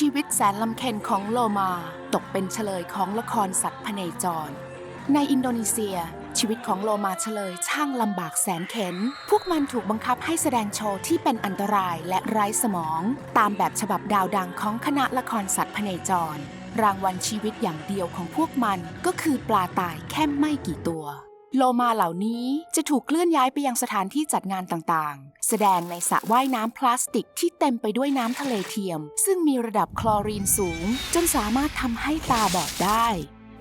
ชีวิตแสนลำเค็ญของโลมาตกเป็นเฉลยของละครสัตว์พเนจร ในอินโดนีเซีย ชีวิตของโลมาเฉลยช่างลำบากแสนเข็น พวกมันถูกบังคับให้แสดงโชว์ที่เป็นอันตรายและไร้สมอง ตามแบบฉบับดาวดังของคณะละครสัตว์พเนจร รางวัลชีวิตอย่างเดียวของพวกมันก็คือปลาตายแค่ไม่กี่ตัว โลมาเหล่านี้จะถูกเคลื่อนย้ายไปยังสถานที่จัดงานต่างๆ แสดงในสระว่ายน้ำพลาสติกที่เต็มไปด้วยน้ำทะเลเทียม ซึ่งมีระดับคลอรีนสูง จนสามารถทำให้ตาบอดได้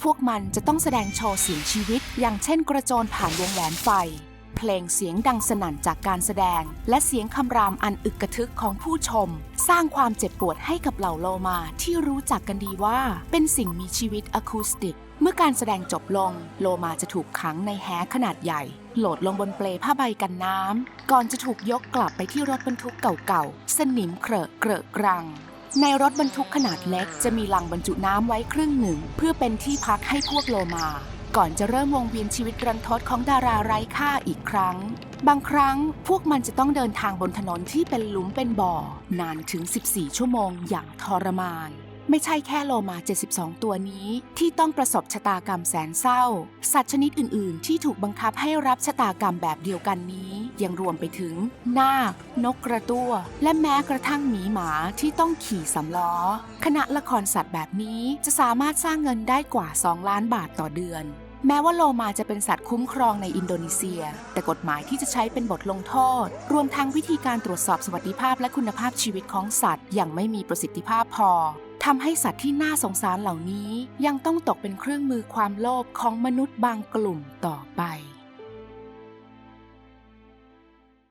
พวกมันจะต้องแสดงโชว์เสียงชีวิต อย่างเช่นกระโจนผ่านวงแหวนไฟ เพลงเสียงดังสนั่นจากการแสดง และเสียงคำรามอันอึกกระทึกของผู้ชม สร้างความเจ็บปวดให้กับเหล่าโลมาที่รู้จักกันดีว่า เป็นสิ่งมีชีวิตอะคูสติก เมื่อการแสดงจบลง โลมาจะถูกขังในแฮขนาดใหญ่ โหลดลงบนเปลผ้าใบกันน้ำ ก่อนจะถูกยกกลับไปที่รถบรรทุกเก่าๆ สนิมเครอะเกรอะกรัง ในรถบรรทุกขนาดเล็กจะมีลังบรรจุน้ำไว้ครึ่งหนึ่ง เพื่อเป็นที่พักให้พวกโลมา ก่อนจะเริ่มวงเวียนชีวิตรันทดของดาราไร้ค่าอีกครั้ง บางครั้งพวกมันจะต้องเดินทางบนถนนที่เป็นหลุมเป็นบ่อ นานถึง 14 ชั่วโมงอย่างทรมาน ไม่ใช่แค่โลมา 72 ตัวนี้ที่ต้องประสบชะตากรรมแสนเศร้า สัตว์ชนิดอื่น ๆ ที่ถูกบังคับให้รับชะตากรรมแบบเดียวกันนี้ ยังรวมไปถึง นาคนกกระตั้ว และแม้กระทั่งหมีหมาที่ต้องขี่สำล้อ คณะละครสัตว์แบบนี้จะสามารถสร้างเงินได้กว่า 2 ล้านบาทต่อเดือน แม้ว่าโลมาจะเป็นสัตว์คุ้มครองในอินโดนีเซีย แต่กฎหมายที่จะใช้เป็นบทลงโทษ รวมทั้งวิธีการตรวจสอบสวัสดิภาพและคุณภาพชีวิตของสัตว์ยังไม่มีประสิทธิภาพพอทำให้สัตว์ที่น่าสงสารเหล่านี้ยังต้องตกเป็นเครื่องมือความโลภของมนุษย์บางกลุ่มต่อไป